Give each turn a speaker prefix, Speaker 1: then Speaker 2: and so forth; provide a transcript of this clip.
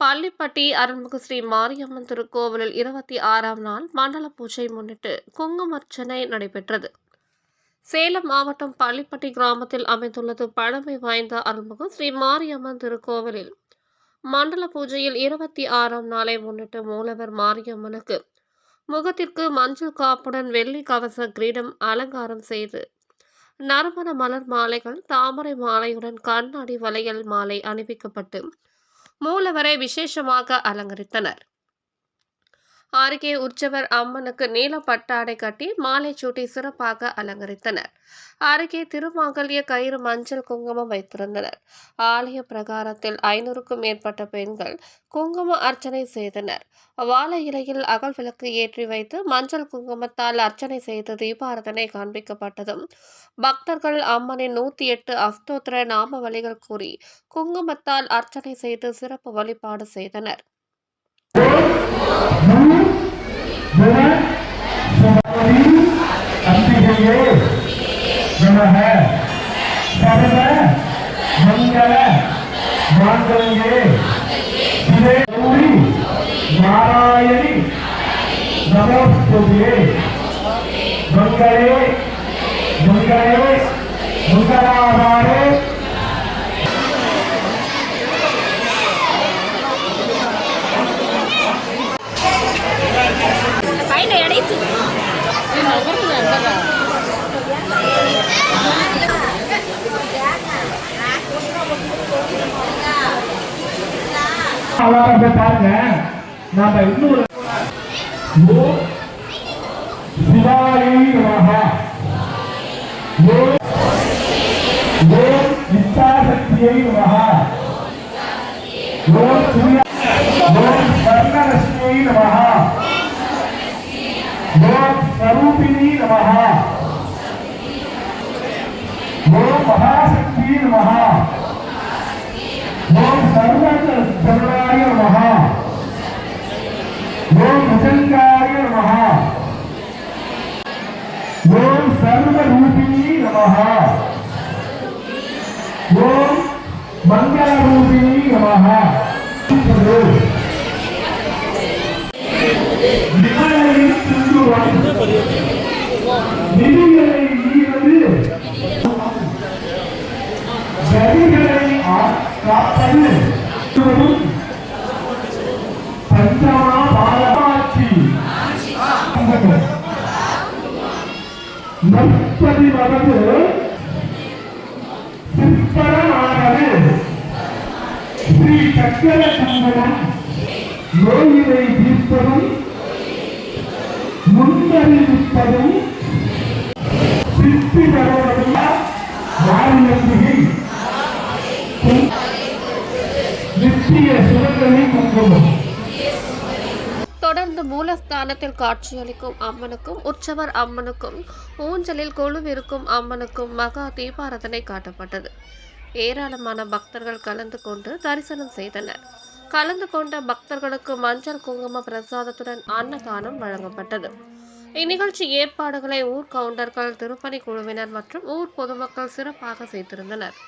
Speaker 1: பள்ளிப்பட்டி அருள்மிகு ஸ்ரீ மாரியம்மன் திருக்கோவிலில் இருபத்தி ஆறாம் நாள் மண்டல பூஜை முன்னிட்டு குங்குமர்ச்சனை நடைபெற்றது. சேலம் மாவட்டம் பள்ளிப்பட்டி கிராமத்தில் அமைந்துள்ளது பழமை வாய்ந்த அருள்மிகு ஸ்ரீ மாரியம்மன் திருக்கோவிலில். மண்டல பூஜையில் இருபத்தி ஆறாம் நாளை முன்னிட்டு மூலவர் மாரியம்மனுக்கு முகத்திற்கு மஞ்சள் காப்புடன் வெள்ளி கவச கிரீடம் அலங்காரம் செய்து நறுமண மலர் மாலைகள் தாமரை மாலையுடன் கண்ணாடி வளையல் மாலை அணிவிக்கப்பட்டு மூலவரை விசேஷமாக அலங்கரித்தனர். அருகே உற்சவர் அம்மனுக்கு நீல பட்டாடை கட்டி மாலை சூட்டி சிறப்பாக அலங்கரித்தனர். அருகே திருமாங்கல்ய கயிறு மஞ்சள் குங்குமம் வைத்திருந்தனர். ஆலய பிரகாரத்தில் ஐநூறுக்கும் மேற்பட்ட பெண்கள் குங்கும அர்ச்சனை செய்தனர். வாழை இலையில் அகல் விளக்கு ஏற்றி வைத்து மஞ்சள் குங்குமத்தால் அர்ச்சனை செய்து தீபாரதனை காண்பிக்கப்பட்டதும் பக்தர்கள் அம்மனின் நூத்தி எட்டு அஸ்தோத்திர நாம வழிகள் கூறி குங்குமத்தால் அர்ச்சனை செய்து சிறப்பு வழிபாடு செய்தனர்.
Speaker 2: ध्यान करेंगे। गौरी नारायणी नमस्ते मंगले मंगले मंगलाधारे। పైన ఎడైతు నేను ఒకరు
Speaker 1: అందగా அழகா
Speaker 2: போய் பாருங்க. நாம இன்னொரு ஓம் சிவாயி நமஹ. ஓம் ஓம் இச்சாசக்தியை ஓம் ஓம் ஓம் ஸ்வரூபிணி ஓம் மகாசக்தி ஓம் சர்வ ஓம் முஜங்காய நமஹ ஓம் சர்வ ரூபிணி நமஹ ஓம் மங்கள ரூபிணி நமஹ நிமலையில் திருந்துவான் நிதிகளை ஈவது கதிகளை காப்பது మనకు మొత్తది మనకు సిత్తర ఆడనే శ్రీ చక్కెర సంగమం లోయివై తీర్థం ముందరి తీర్థం సిద్ధి గడవడం వారి నిత్య సురగని కుంకుమం.
Speaker 1: தொடர்ந்து மூலஸ்தானத்தில் காட்சியளிக்கும் அம்மனுக்கும் உற்சவர் அம்மனுக்கும் ஊஞ்சலில் கொலுவிருக்கும் அம்மனுக்கும் மகா தீபாரதனை காட்டப்பட்டது. ஏராளமான பக்தர்கள் கலந்து கொண்டு தரிசனம் செய்தனர். கலந்து கொண்ட பக்தர்களுக்கு மஞ்சள் குங்கும பிரசாதத்துடன் அன்னதானம் வழங்கப்பட்டது. இந்நிகழ்ச்சி ஏற்பாடுகளை ஊர் கவுண்டர்கள் திருப்பணி குழுவினர் மற்றும் ஊர் பொதுமக்கள் சிறப்பாக செய்திருந்தனர்.